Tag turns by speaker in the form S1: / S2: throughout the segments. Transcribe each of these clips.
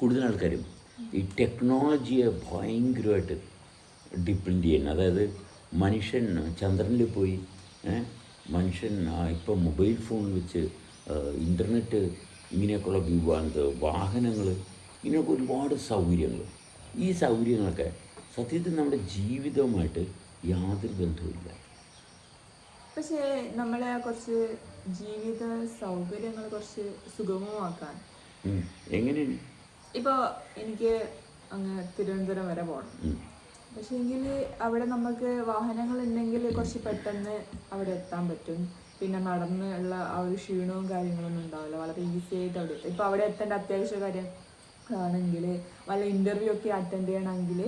S1: കൂടുതൽ ആൾക്കാരും ഈ ടെക്നോളജിയെ ഭയങ്കരമായിട്ട് ഡിപ്പെൻഡ് ചെയ്യുന്നു. അതായത് മനുഷ്യൻ ചന്ദ്രനിൽ പോയി മനുഷ്യൻ ഇപ്പം മൊബൈൽ ഫോൺ വെച്ച് ഇന്റർനെറ്റ് ഇങ്ങനെയൊക്കെയുള്ള വിവാദ വാഹനങ്ങൾ ഇങ്ങനെയൊക്കെ ഒരുപാട് സൗകര്യങ്ങൾ ഈ സൗകര്യങ്ങളൊക്കെ സത്യത്തിൽ നമ്മുടെ ജീവിതവുമായിട്ട് യാതൊരു ബന്ധവുമില്ല.
S2: പക്ഷേ നമ്മളെ കുറച്ച് ജീവിത സൗകര്യങ്ങൾ കുറച്ച് സുഗമമാക്കാൻ.
S1: എങ്ങനെയാണ്
S2: ഇപ്പോൾ എനിക്ക് അങ്ങ് തിരുവനന്തപുരം വരെ പോകണം. പക്ഷേ എങ്കിൽ അവിടെ നമുക്ക് വാഹനങ്ങൾ ഉണ്ടെങ്കിൽ കുറച്ച് പെട്ടെന്ന് അവിടെ എത്താൻ പറ്റും. പിന്നെ നടന്ന് ഉള്ള ആ ഒരു ക്ഷീണവും കാര്യങ്ങളൊന്നും ഉണ്ടാവില്ല. വളരെ ഈസി ആയിട്ട് അവിടെ എത്തും. ഇപ്പോൾ അവിടെ എത്തേണ്ട അത്യാവശ്യ കാര്യം ആണെങ്കിൽ വല്ല ഇന്റർവ്യൂ ഒക്കെ അറ്റൻഡ് ചെയ്യണമെങ്കിൽ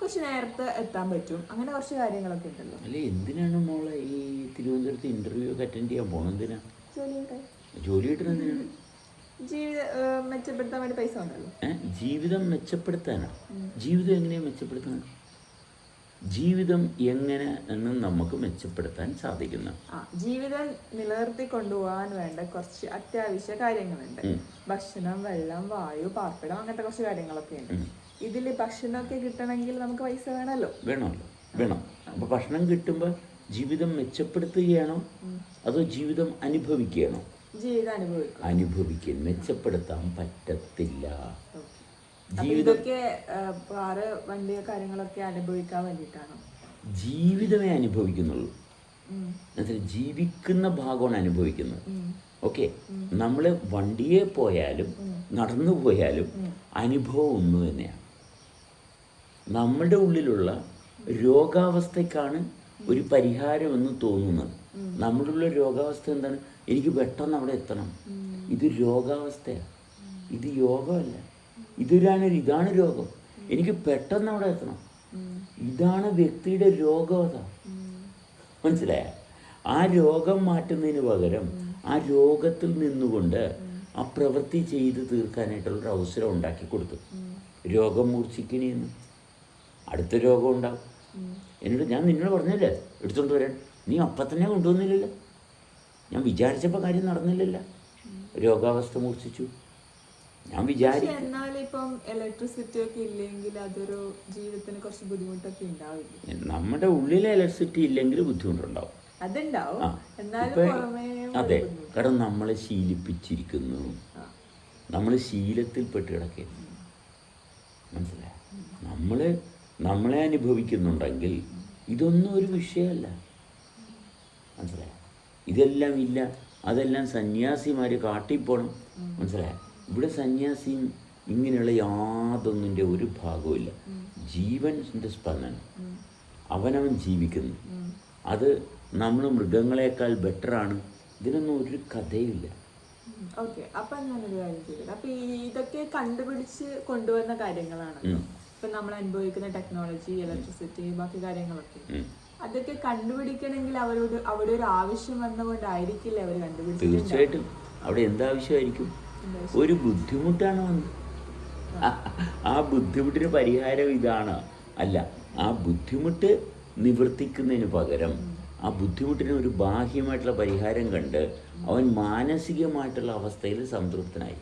S2: കുറച്ച് നേരത്തെ എത്താൻ പറ്റും. അങ്ങനെ കുറച്ച് കാര്യങ്ങളൊക്കെ ഉണ്ടല്ലോ.
S1: അല്ല എന്തിനാണ് മോളെ ഈ തിരുവനന്തപുരത്ത് ഇന്റർവ്യൂ ഒക്കെ അറ്റൻഡ് ചെയ്യാൻ പോകണം എന്തിനാ?
S2: ജോലിയുടെ
S1: ജോലി കിട്ടുന്നത് എന്തിനാണ്?
S2: ജീവിത മെച്ചപ്പെടുത്താൻ വേണ്ടി പൈസ ഉണ്ടല്ലോ.
S1: ജീവിതം മെച്ചപ്പെടുത്താനാ? ജീവിതം എങ്ങനെയാണ് മെച്ചപ്പെടുത്തുന്നത്? ജീവിതം എങ്ങനെ എന്ന് നമുക്ക് മെച്ചപ്പെടുത്താൻ
S2: സാധിക്കുന്നു. ജീവിതം നിലനിർത്തി കൊണ്ടുപോകാൻ വേണ്ട കുറച്ച് അത്യാവശ്യ കാര്യങ്ങളുണ്ട്. ഭക്ഷണം വെള്ളം വായു പാർപ്പിടം അങ്ങനത്തെ കുറച്ച് കാര്യങ്ങളൊക്കെ ഉണ്ട് ഇതിൽ ഭക്ഷണമൊക്കെ കിട്ടണമെങ്കിൽ നമുക്ക് പൈസ വേണമല്ലോ.
S1: വേണമല്ലോ. വേണം. അപ്പൊ ഭക്ഷണം കിട്ടുമ്പോൾ ജീവിതം മെച്ചപ്പെടുത്തുകയാണോ? അതോ ജീവിതം അനുഭവിക്കുകയാണോ?
S2: അനുഭവിക്കും.
S1: മെച്ചപ്പെടുത്താൻ പറ്റത്തില്ല.
S2: കാര്യങ്ങളൊക്കെ അനുഭവിക്കാൻ വേണ്ടിയിട്ടാണോ?
S1: ജീവിതമേ അനുഭവിക്കുന്നുള്ളൂ. ജീവിക്കുന്ന ഭാഗമാണ് അനുഭവിക്കുന്നത്. ഓക്കെ? നമ്മൾ വണ്ടിയെ പോയാലും നടന്നു പോയാലും അനുഭവം ഒന്ന് തന്നെയാണ്. നമ്മുടെ ഉള്ളിലുള്ള രോഗാവസ്ഥയ്ക്കാണ് ഒരു പരിഹാരമെന്ന് തോന്നുന്നത്. നമ്മുടെ ഉള്ള രോഗാവസ്ഥ എന്താണ്? എനിക്ക് പെട്ടെന്ന് അവിടെ എത്തണം. ഇത് രോഗാവസ്ഥയാണ് ഇത് യോഗമല്ല. ഇതൊരാണ് ഇതാണ് രോഗം. എനിക്ക് പെട്ടെന്ന് അവിടെ എത്തണം. ഇതാണ് വ്യക്തിയുടെ രോഗവത. മനസ്സിലായ? ആ രോഗം മാറ്റുന്നതിന് പകരം ആ രോഗത്തിൽ നിന്നുകൊണ്ട് ആ പ്രവൃത്തി ചെയ്ത് തീർക്കാനായിട്ടുള്ളൊരു അവസരം ഉണ്ടാക്കി കൊടുത്തു. രോഗം മൂർച്ഛിക്കണേന്ന്. അടുത്ത രോഗം ഉണ്ടാവും. എന്നോട് ഞാൻ നിന്നോട് പറഞ്ഞില്ലേ എടുത്തുകൊണ്ട് വരാൻ. നീ അപ്പം തന്നെ കൊണ്ടുവന്നില്ലല്ലോ. ഞാൻ വിചാരിച്ചപ്പോൾ കാര്യം നടന്നില്ലല്ലോ. രോഗാവസ്ഥ മൂർച്ഛിച്ചു. ഞാൻ
S2: വിചാരിച്ചു ഇലക്ട്രിസിറ്റി ഒക്കെ ഇല്ലെങ്കിൽ അതൊരു ജീവിതത്തിന് കുറച്ച് ബുദ്ധിമുട്ടൊക്കെ ഉണ്ടാവില്ലേ?
S1: നമ്മുടെ ഉള്ളിലെ ഇലക്ട്രിസിറ്റി ഇല്ലെങ്കിൽ ബുദ്ധിമുട്ടുണ്ടാവും.
S2: അതുണ്ടാവും.
S1: അതെ കാരണം നമ്മളെ ശീലിപ്പിച്ചിരിക്കുന്നു.
S2: നമ്മൾ
S1: നമ്മൾ ശീലത്തിൽപ്പെട്ട് കിടക്കുന്നു മനസ്സിലായ? നമ്മൾ നമ്മളെ അനുഭവിക്കുന്നുണ്ടെങ്കിൽ ഇതൊന്നും ഒരു വിഷയമല്ല. മനസ്സിലായ? ഇതെല്ലാം ഇല്ല. അതെല്ലാം സന്യാസിമാർ കാട്ടിപ്പോണം. മനസ്സിലായ? ഇവിടെ സന്യാസി ഇങ്ങനെയുള്ള യാതൊന്നിന്റെ ഒരു ഭാഗവുമില്ല ജീവന്റെ സ്പന്ദനം. അവനവൻ ജീവിക്കുന്നു. അത് നമ്മൾ മൃഗങ്ങളെക്കാൾ ബെറ്ററാണ് ഇതിനൊന്നും ഒരു കഥയില്ല
S2: ഓക്കെ. അപ്പൊ ഞാനൊരു കാര്യം ചെയ്തത് അപ്പൊ ഇതൊക്കെ കണ്ടുപിടിച്ച് കൊണ്ടുവന്ന കാര്യങ്ങളാണ് ഇപ്പൊ നമ്മൾ അനുഭവിക്കുന്ന ടെക്നോളജി ഇലക്ട്രിസിറ്റി ബാക്കി കാര്യങ്ങളൊക്കെ. അതൊക്കെ കണ്ടുപിടിക്കണമെങ്കിൽ അവരോട് അവിടെ ഒരു ആവശ്യം വന്നുകൊണ്ടായിരിക്കില്ല അവർ കണ്ടുപിടിച്ചത്
S1: തീർച്ചയായിട്ടും. അവിടെ എന്താവശ്യമായിരിക്കും? ഒരു ബുദ്ധിമുട്ടാണ് വന്നത്. ആ ബുദ്ധിമുട്ടിന് പരിഹാരം ഇതാണ്. അല്ല ആ ബുദ്ധിമുട്ട് നിവർത്തിക്കുന്നതിന് പകരം ആ ബുദ്ധിമുട്ടിന് ഒരു ബാഹ്യമായിട്ടുള്ള പരിഹാരം കണ്ട് അവൻ മാനസികമായിട്ടുള്ള അവസ്ഥയിൽ സംതൃപ്തനായി.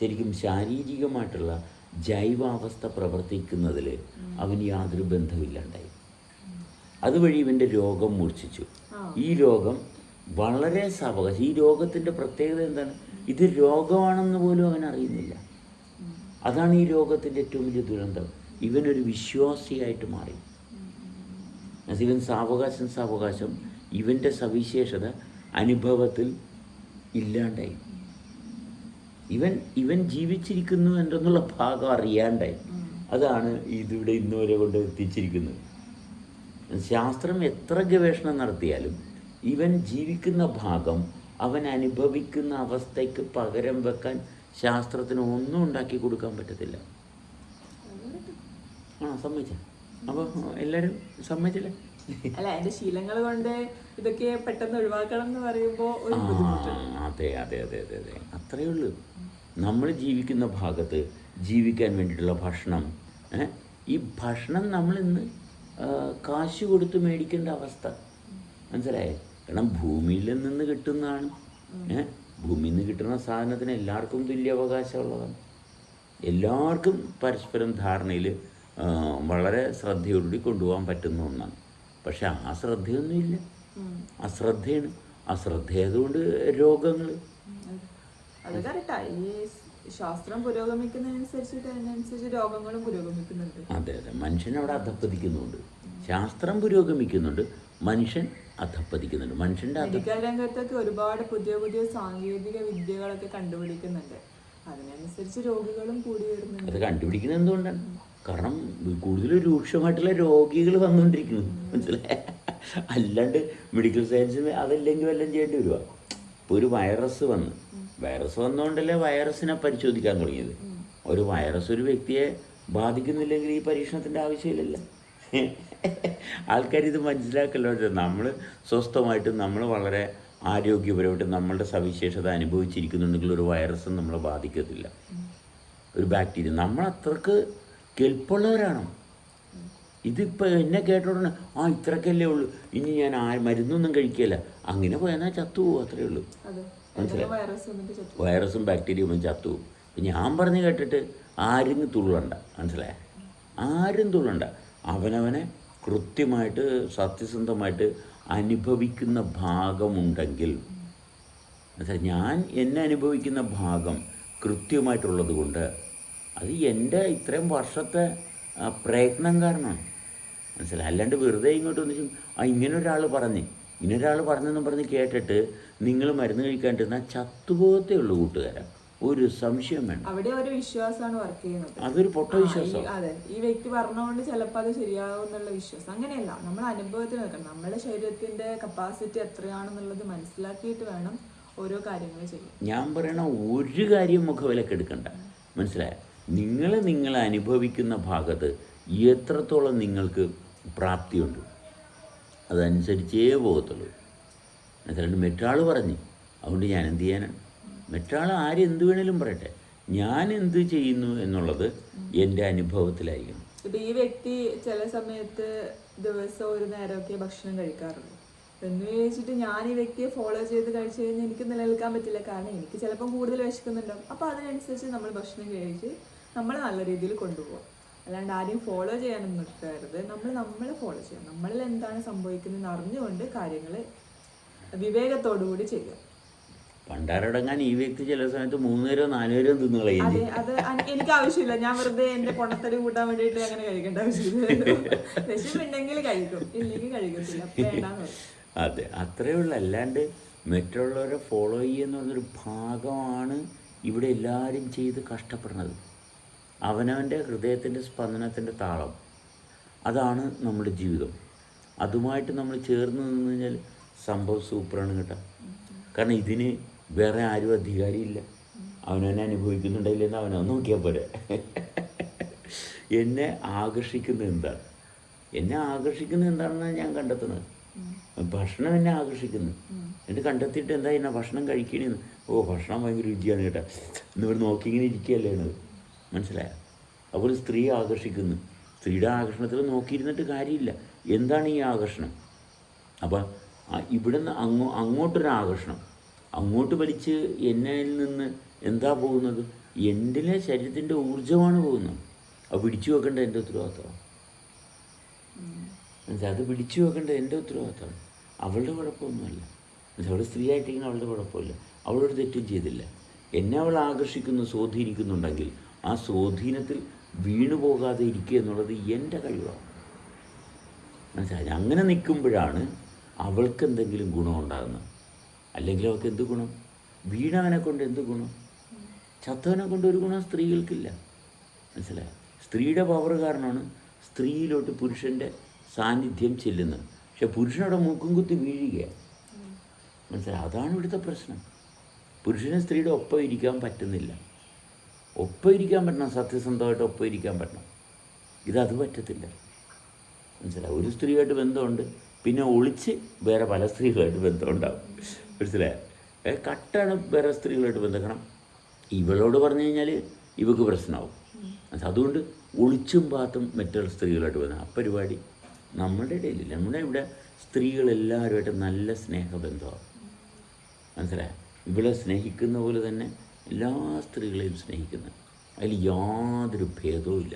S1: ശരിക്കും ശാരീരികമായിട്ടുള്ള ജൈവാവസ്ഥ പ്രവർത്തിക്കുന്നതിൽ അവന് യാതൊരു ബന്ധമില്ലാണ്ടായി. അതുവഴി ഇവന്റെ രോഗം മൂർച്ഛിച്ചു. ഈ രോഗം വളരെ സാവകാശം. ഈ രോഗത്തിന്റെ പ്രത്യേകത എന്താണ്? ഇത് രോഗമാണെന്ന് പോലും അവൻ അറിയുന്നില്ല. അതാണ് ഈ രോഗത്തിന്റെ ഏറ്റവും വലിയ ദുരന്തം. ഇവനൊരു വിശ്വാസിയായിട്ട് മാറി. ഇവൻ സാവകാശം സാവകാശം ഇവന്റെ സവിശേഷത അനുഭവത്തിൽ ഇല്ലാണ്ടായി. ഇവൻ ഇവൻ ജീവിച്ചിരിക്കുന്നു എന്നുള്ള ഭാഗം അറിയാണ്ടായി. അതാണ് ഇതിവിടെ ഇന്ന് വരെ കൊണ്ട് എത്തിച്ചിരിക്കുന്നത്. ശാസ്ത്രം എത്ര ഗവേഷണം നടത്തിയാലും ഇവൻ ജീവിക്കുന്ന ഭാഗം അവൻ അനുഭവിക്കുന്ന അവസ്ഥയ്ക്ക് പകരം വെക്കാൻ ശാസ്ത്രത്തിന് ഒന്നും ഉണ്ടാക്കി കൊടുക്കാൻ പറ്റത്തില്ല. ആ സമ്മതിച്ച. അപ്പോൾ എല്ലാവരും സമ്മതിച്ചില്ലേ?
S2: അല്ല എന്റെ ശീലങ്ങൾ കൊണ്ട് ഇതൊക്കെ പെട്ടെന്ന് ഒഴിവാക്കണം എന്ന് പറയുമ്പോ ഒരു ബുദ്ധിമുട്ടുണ്ട്
S1: അതെ അതെ അതെ അതെ അതെ. അത്രയേ ഉള്ളൂ. നമ്മൾ ജീവിക്കുന്ന ഭാഗത്ത് ജീവിക്കാൻ വേണ്ടിയിട്ടുള്ള ഭക്ഷണം? ഈ ഭക്ഷണം നമ്മൾ ഇന്ന് കാശ് കൊടുത്ത് മേടിക്കേണ്ട അവസ്ഥ. മനസ്സിലായേ? കാരണം ഭൂമിയിൽ നിന്ന് കിട്ടുന്നതാണ് ഏഹ് ഭൂമിയിൽ നിന്ന് കിട്ടുന്ന സാധനത്തിന് എല്ലാവർക്കും തുല്യ അവകാശമുള്ളതാണ്. എല്ലാവർക്കും പരസ്പരം ധാരണയിൽ വളരെ ശ്രദ്ധയോടുകൂടി കൊണ്ടുപോകാൻ പറ്റുന്ന ഒന്നാണ്. പക്ഷെ ആ ശ്രദ്ധയൊന്നുമില്ല. അശ്രദ്ധയാണ് അശ്രദ്ധയായതുകൊണ്ട് രോഗങ്ങൾ
S2: ഉം. അത് കറക്റ്റാ. ഈ ശാസ്ത്രം പുരോഗമിക്കുന്നതിനനുസരിച്ചിട്ട് അതിനനുസരിച്ച് രോഗങ്ങളും പുരോഗമിക്കുന്നുണ്ട്.
S1: അതെ അതെ. മനുഷ്യൻ അവിടെ അധപ്പതിക്കുന്നുണ്ട്. ശാസ്ത്രം പുരോഗമിക്കുന്നുണ്ട്. മനുഷ്യൻ അധപ്പതിക്കുന്നുണ്ട്. മനുഷ്യന്റെ
S2: മെഡിക്കൽ രംഗത്തൊക്കെ ഒരുപാട് പുതിയ പുതിയ സാങ്കേതിക വിദ്യകളൊക്കെ കണ്ടുപിടിക്കുന്നുണ്ട്. അതിനനുസരിച്ച് രോഗികളും കൂടി വരുന്നുണ്ട്.
S1: അത് കണ്ടുപിടിക്കുന്നത് എന്തുകൊണ്ടാണ്? കാരണം കൂടുതൽ രൂക്ഷമായിട്ടുള്ള രോഗികൾ വന്നുകൊണ്ടിരിക്കുന്നു മനസ്സിലായി? അല്ലാണ്ട് മെഡിക്കൽ സയൻസിന് അതല്ലെങ്കിൽ വല്ലതും ചെയ്യേണ്ടി വരുക ഇപ്പോൾ ഒരു വൈറസ് വന്ന്. വൈറസ് വന്നുകൊണ്ടല്ലേ വൈറസിനെ പരിശോധിക്കാൻ തുടങ്ങിയത്. ഒരു വൈറസ് ഒരു വ്യക്തിയെ ബാധിക്കുന്നില്ലെങ്കിൽ ഈ പരീക്ഷണത്തിന്റെ ആവശ്യമില്ലല്ലോ. ആൾക്കാർ ഇത് മനസ്സിലാക്കല്ലോ നമ്മൾ സ്വസ്ഥമായിട്ട് നമ്മൾ വളരെ ആരോഗ്യപരമായിട്ട് നമ്മളുടെ സവിശേഷത അനുഭവിച്ചിരിക്കുന്നുണ്ടെങ്കിൽ ഒരു വൈറസും നമ്മളെ ബാധിക്കത്തില്ല. ഒരു ബാക്ടീരിയ നമ്മൾ അത്രയ്ക്ക് കെൽപ്പുള്ളവരാണ് ഇതിപ്പോൾ എന്നെ കേട്ടോടനെ ആ ഇത്രക്കല്ലേ ഉള്ളൂ. ഇനി ഞാൻ ആ മരുന്നൊന്നും കഴിക്കില്ല അങ്ങനെ പോയാൽ ചത്തു പോകും അത്രേ ഉള്ളൂ. മനസ്സിലായി.
S2: വൈറസ്
S1: ബാക്ടീരിയയും ചത്തു പോകും ഞാൻ പറഞ്ഞ് കേട്ടിട്ട് ആരും തുള്ളണ്ട. മനസ്സിലായ? ആരും തുള്ളണ്ട. അവനവനെ കൃത്യമായിട്ട് സത്യസന്ധമായിട്ട് അനുഭവിക്കുന്ന ഭാഗമുണ്ടെങ്കിൽ ഞാൻ എന്നെ അനുഭവിക്കുന്ന ഭാഗം കൃത്യമായിട്ടുള്ളത് കൊണ്ട് അത് എന്റെ ഇത്രയും വർഷത്തെ പ്രയത്നം കാരണമാണ് മനസ്സിലായി? അല്ലാണ്ട് വെറുതെ ഇങ്ങോട്ട് വന്നിട്ട് ആ ഇങ്ങനെ ഒരാൾ പറഞ്ഞ് ഇങ്ങനെ ഒരാൾ പറഞ്ഞെന്നും പറഞ്ഞ് കേട്ടിട്ട് നിങ്ങൾ മരുന്ന് കഴിക്കാണ്ടിരുന്നാൽ ചത്തുപോകത്തേ ഉള്ളൂ കൂട്ടുകാരാ. ഒരു സംശയം വേണം
S2: അവിടെ ഒരു വിശ്വാസമാണ് വർക്ക് ചെയ്യുന്നത്.
S1: അതൊരു പൊട്ട വിശ്വാസം.
S2: അതെ ഈ വ്യക്തി പറഞ്ഞുകൊണ്ട് ചിലപ്പോൾ അത് ശരിയാവും എന്നുള്ള വിശ്വാസം. അങ്ങനെയല്ല നമ്മൾ അനുഭവത്തിൽ നിൽക്കണം. നമ്മുടെ ശരീരത്തിന്റെ കപ്പാസിറ്റി എത്രയാണെന്നുള്ളത് മനസ്സിലാക്കിയിട്ട് വേണം ഓരോ കാര്യങ്ങൾ ചെയ്യാൻ.
S1: ഞാൻ പറയണ ഒരു കാര്യം മുഖവിലക്കെടുക്കണ്ട മനസ്സിലായ? നിങ്ങൾ നിങ്ങൾ അനുഭവിക്കുന്ന ഭാഗത്ത് എത്രത്തോളം നിങ്ങൾക്ക് പ്രാപ്തിയുണ്ട്? അതനുസരിച്ചേ പോകത്തുള്ളൂ. എന്നിട്ട് മറ്റാൾ പറഞ്ഞു. അതുകൊണ്ട് ഞാൻ എന്ത് ചെയ്യാനാണ്? മറ്റാൾ ആരെന്ത് വേണേലും പറയട്ടെ. ഞാൻ എന്ത് ചെയ്യുന്നു എന്നുള്ളത് എന്റെ അനുഭവത്തിലായിരിക്കണം
S2: ഇപ്പൊ ഈ വ്യക്തി ചില സമയത്ത് ദിവസം ഒരു നേരമൊക്കെ ഭക്ഷണം കഴിക്കാറുള്ളൂ എന്ന് ചോദിച്ചിട്ട് ഞാൻ ഈ വ്യക്തിയെ ഫോളോ ചെയ്ത് കഴിച്ചു കഴിഞ്ഞാൽ എനിക്ക് നിലനിൽക്കാൻ പറ്റില്ല. കാരണം എനിക്ക് ചിലപ്പം കൂടുതൽ വിശക്കുന്നുണ്ടാവും. അപ്പോൾ അതിനനുസരിച്ച് നമ്മൾ ഭക്ഷണം കഴിച്ച് നമ്മൾ നല്ല രീതിയിൽ കൊണ്ടുപോകാം അല്ലാണ്ട് ആരെയും ഫോളോ ചെയ്യാനൊന്നും നിർത്തരുത്. നമ്മൾ നമ്മളെ ഫോളോ ചെയ്യാം. നമ്മളിൽ എന്താണ് സംഭവിക്കുന്നത് അറിഞ്ഞുകൊണ്ട് കാര്യങ്ങൾ വിവേകത്തോടു കൂടി ചെയ്യുക.
S1: പണ്ടാരടങ്ങാൻ ഈ വ്യക്തി ചില സമയത്ത് മൂന്നുപേരോ നാലുപേരോ തിന്നു കളയും
S2: അതെ അത് എനിക്ക് ആവശ്യമില്ല. ഞാൻ വെറുതെ എന്റെ പൊണ്ണത്തടി കൂട്ടാൻ വേണ്ടിയിട്ട് അങ്ങനെ കഴിക്കേണ്ട ആവശ്യമില്ല. വിശപ്പുണ്ടെങ്കിൽ കഴിക്കും. ഇല്ലെങ്കിൽ കഴിക്കത്തില്ല.
S1: അതെ അത്രേ ഉള്ളൂ. അല്ലാണ്ട് മറ്റുള്ളവരെ ഫോളോ ചെയ്യുക ഒരു ഭാഗമാണ് ഇവിടെ എല്ലാവരും ചെയ്ത് കഷ്ടപ്പെടുന്നത്. അവനവന്റെ ഹൃദയത്തിന്റെ സ്പന്ദനത്തിന്റെ താളം. അതാണ് നമ്മുടെ ജീവിതം. അതുമായിട്ട് നമ്മൾ ചേർന്ന് നിന്ന് കഴിഞ്ഞാൽ സംഭവം സൂപ്പറാണ് കേട്ടോ. കാരണം ഇതിന് വേറെ ആരും അധികാരിയില്ല. അവനവനെ അനുഭവിക്കുന്നുണ്ടെങ്കിലെന്ന് അവനവൻ നോക്കിയാൽ പോരെ. എന്നെ ആകർഷിക്കുന്നത് എന്താണ്? എന്നെ ആകർഷിക്കുന്നത് എന്താണെന്നാണ് ഞാൻ കണ്ടെത്തുന്നത്? ഭക്ഷണം എന്നെ ആകർഷിക്കുന്നു. എന്നിട്ട് കണ്ടെത്തിയിട്ട് എന്താ എന്നാ ഭക്ഷണം കഴിക്കണേന്ന്. ഓ ഭക്ഷണം ഭയങ്കര രുചിയാണ് കേട്ടോ. എന്നിവിടെ നോക്കി ഇങ്ങനെ ഇരിക്കുകയല്ലേ എന്നത് മനസ്സിലായോ? അപ്പോൾ സ്ത്രീ ആകർഷിക്കുന്നു. സ്ത്രീയുടെ ആകർഷണത്തിൽ നോക്കിയിരുന്നിട്ട് കാര്യമില്ല. എന്താണ് ഈ ആകർഷണം? അപ്പം ഇവിടുന്ന് അങ്ങോ അങ്ങോട്ടൊരു ആകർഷണം അങ്ങോട്ട് വലിച്ച് എന്നിൽ നിന്ന് എന്താ പോകുന്നത്? എന്റെ ശരീരത്തിന്റെ ഊർജമാണ് പോകുന്നത്? അത് പിടിച്ചു വെക്കേണ്ട എന്റെ ഉത്തരവാദിത്തമാണ്. അത് പിടിച്ചു വെക്കേണ്ടത് എന്റെ ഉത്തരവാദിത്തമാണ്. അവളുടെ കുഴപ്പമൊന്നുമല്ല. അവളുടെ സ്ത്രീ ആയിട്ടിരിക്കുന്ന അവളുടെ കുഴപ്പമില്ല. അവളൊരു തെറ്റും ചെയ്തില്ല. എന്നെ അവൾ ആകർഷിക്കുന്നു സ്വാധീനിക്കുന്നുണ്ടെങ്കിൽ ആ സ്വാധീനത്തിൽ വീണു പോകാതെ ഇരിക്കുക എന്നുള്ളത് എന്റെ കഴിവാണ്. മനസ്സിലായി? അങ്ങനെ നിൽക്കുമ്പോഴാണ് അവൾക്ക് എന്തെങ്കിലും ഗുണം ഉണ്ടാകുന്നത്. അല്ലെങ്കിൽ അവൾക്ക് എന്ത് ഗുണം? വീണവനെ കൊണ്ട് എന്ത് ഗുണം? ചത്തവനെ കൊണ്ട് ഒരു ഗുണം സ്ത്രീകൾക്കില്ല. മനസ്സിലായോ? സ്ത്രീയുടെ പവർ കാരണമാണ് സ്ത്രീയിലോട്ട് പുരുഷന്റെ സാന്നിധ്യം ചെല്ലുന്നത്. പക്ഷെ പുരുഷനവിടെ മൂക്കും കുത്തി വീഴുക മനസ്സിലായി? അതാണ് ഇവിടുത്തെ പ്രശ്നം. പുരുഷന് സ്ത്രീയുടെ ഒപ്പം ഇരിക്കാൻ പറ്റുന്നില്ല. ഒപ്പം ഇരിക്കാൻ പറ്റണം സത്യസന്ധമായിട്ട് ഒപ്പം ഇരിക്കാൻ പറ്റണം. ഇതത് പറ്റത്തില്ല. മനസ്സിലായി? ഒരു സ്ത്രീയായിട്ട് ബന്ധമുണ്ട് പിന്നെ ഒളിച്ച് വേറെ പല സ്ത്രീകളായിട്ട് ബന്ധമുണ്ടാവും. മനസ്സിലായ? കട്ടാണ് വേറെ സ്ത്രീകളായിട്ട് ബന്ധിക്കണം ഇവളോട് പറഞ്ഞു കഴിഞ്ഞാൽ ഇവക്ക് പ്രശ്നമാവും. അത് അതുകൊണ്ട് ഒളിച്ചും പാത്തും മറ്റുള്ള സ്ത്രീകളായിട്ട് ബന്ധം. ആ പരിപാടി നമ്മുടെ ഇടയിൽ നമ്മുടെ ഇവിടെ സ്ത്രീകളെല്ലാവരുമായിട്ട് നല്ല സ്നേഹബന്ധമാണ്. മനസ്സിലായ? ഇവളെ സ്നേഹിക്കുന്ന പോലെ തന്നെ എല്ലാ സ്ത്രീകളെയും സ്നേഹിക്കുന്നത് അതിൽ യാതൊരു ഭേദവും ഇല്ല.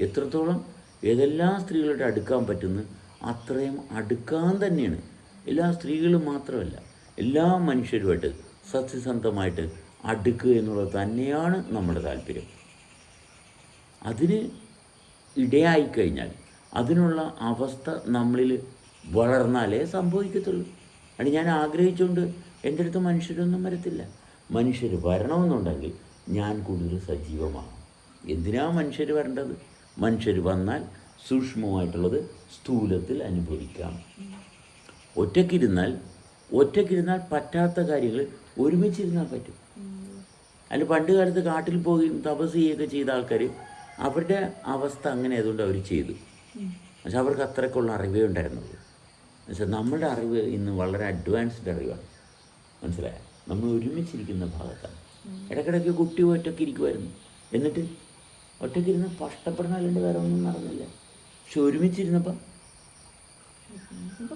S1: എത്രത്തോളം ഏതെല്ലാം സ്ത്രീകളുടെ അടുക്കാൻ പറ്റുന്നു അത്രയും അടുക്കാൻ തന്നെയാണ്. എല്ലാ സ്ത്രീകളും മാത്രമല്ല എല്ലാ മനുഷ്യരുമായിട്ട് സത്യസന്ധമായിട്ട് അടുക്കുക എന്നുള്ളത് തന്നെയാണ് നമ്മുടെ താല്പര്യം. അതിന് ഇടയായി കഴിഞ്ഞാൽ അതിനുള്ള അവസ്ഥ നമ്മളിൽ വളർന്നാലേ സംഭവിക്കത്തുള്ളൂ. അത് ഞാൻ ആഗ്രഹിച്ചുകൊണ്ട് എന്റെ അടുത്ത് മനുഷ്യരൊന്നും വരത്തില്ല. മനുഷ്യർ വരണമെന്നുണ്ടെങ്കിൽ ഞാൻ കൂടുതൽ സജീവമാണ്. എന്തിനാ മനുഷ്യർ വരേണ്ടത്? മനുഷ്യർ വന്നാൽ സൂക്ഷ്മമായിട്ടുള്ളത് സ്ഥൂലത്തിൽ അനുഭവിക്കാം. ഒറ്റക്കിരുന്നാൽ ഒറ്റക്കിരുന്നാൽ പറ്റാത്ത കാര്യങ്ങൾ ഒരുമിച്ചിരുന്നാൽ പറ്റും. അല്ല പണ്ട് കാലത്ത് കാട്ടിൽ പോവുകയും തപസ് ചെയ്യുകയൊക്കെ ചെയ്ത ആൾക്കാർ അവരുടെ അവസ്ഥ അങ്ങനെ ആയതുകൊണ്ട് അവർ ചെയ്തു. പക്ഷെ അവർക്ക് അത്രയ്ക്കുള്ള അറിവേ ഉണ്ടായിരുന്നുള്ളൂ. എന്നുവെച്ചാൽ നമ്മളുടെ അറിവ് ഇന്ന് വളരെ അഡ്വാൻസ്ഡ് അറിവാണ്. മനസ്സിലായ? നമ്മൾ ഒരുമിച്ചിരിക്കുന്ന ഭാഗത്താണ്. ഇടയ്ക്കിടയ്ക്ക് കുട്ടി ഒറ്റയ്ക്ക് ഇരിക്കുമായിരുന്നു എന്നിട്ട് ഒറ്റയ്ക്കിരുന്ന് കഷ്ടപ്പെടണമല്ലാണ്ട് വേറെ ഒന്നും നടന്നില്ല. പക്ഷെ ഒരുമിച്ചിരുന്നപ്പം
S2: ഇപ്പൊ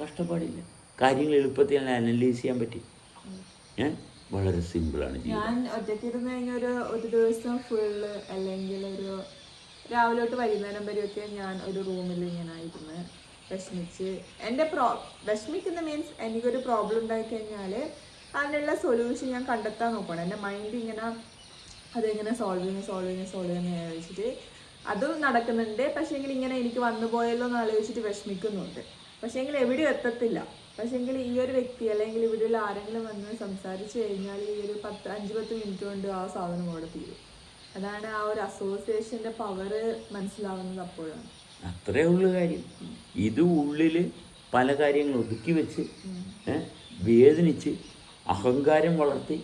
S2: കഷ്ടപ്പെടില്ല.
S1: കാര്യങ്ങൾ എളുപ്പത്തിൽ അനലൈസ് ചെയ്യാൻ പറ്റി. ഞാൻ വളരെ സിമ്പിളാണ്
S2: ഞാൻ ഒറ്റയ്ക്ക് ഇരുന്ന് കഴിഞ്ഞ ഒരു ഒരു ദിവസം ഫുള്ള് അല്ലെങ്കിൽ ഒരു രാവിലെ തൊട്ട് വൈകുന്നേരം വരെയൊക്കെ ഞാൻ ഒരു റൂമിൽ ഇങ്ങനെ ഇരുന്ന് വിഷമിച്ച്. എന്റെ പ്രോ വിഷമിക്കുന്ന മീൻസ് എനിക്കൊരു പ്രോബ്ലം ഉണ്ടായി കഴിഞ്ഞാൽ അതിനുള്ള സൊല്യൂഷൻ ഞാൻ കണ്ടെത്താൻ നോക്കണം എന്റെ മൈൻഡ് ഇങ്ങനെ അതെങ്ങനെ സോൾവ് ചെയ്യുന്നു സോൾവ് ചെയ്യുന്നു സോൾവ് ചെയ്യുന്നു ആലോചിച്ചിട്ട് അതും നടക്കുന്നുണ്ട്. പക്ഷേങ്കിൽ ഇങ്ങനെ എനിക്ക് വന്നു പോയല്ലോ എന്ന് ആലോചിച്ചിട്ട് വിഷമിക്കുന്നുണ്ട്. പക്ഷേങ്കിൽ എവിടെയും എത്തത്തില്ല. പക്ഷേങ്കിൽ ഈ ഒരു വ്യക്തി അല്ലെങ്കിൽ ഇവിടെയുള്ള ആരെങ്കിലും വന്ന് സംസാരിച്ചു കഴിഞ്ഞാൽ ഈ ഒരു പത്ത് അഞ്ച് പത്ത് മിനിറ്റ് കൊണ്ട് ആ സാധനം അവിടെ തീരും. അതാണ് ആ ഒരു അസോസിയേഷന്റെ പവർ മനസ്സിലാവുന്നത് അപ്പോഴാണ്.
S1: അത്രേ ഉള്ളു കാര്യം. ഇത് ഉള്ളിൽ പല കാര്യങ്ങൾ ഒതുക്കി വെച്ച് വേദനിച്ച് അഹങ്കാരം വളർത്തി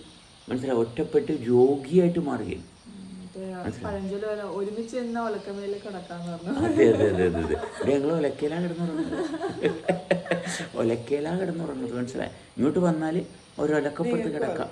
S1: മനസ്സിലായി ഒറ്റപ്പെട്ട് രോഗിയായിട്ട് മാറുകയും
S2: ഒരുമിച്ച്
S1: അതെ അതെ അതെ അതെ അതെ. ഞങ്ങൾ ഒലക്കേലാ കിടന്നുറങ്ങുന്നത് ഒലക്കേലാ കിടന്നുറങ്ങുന്നത് മനസ്സിലായി? ഇങ്ങോട്ട് വന്നാൽ ഒരൊലക്കപ്പുറത്ത് കിടക്കാം.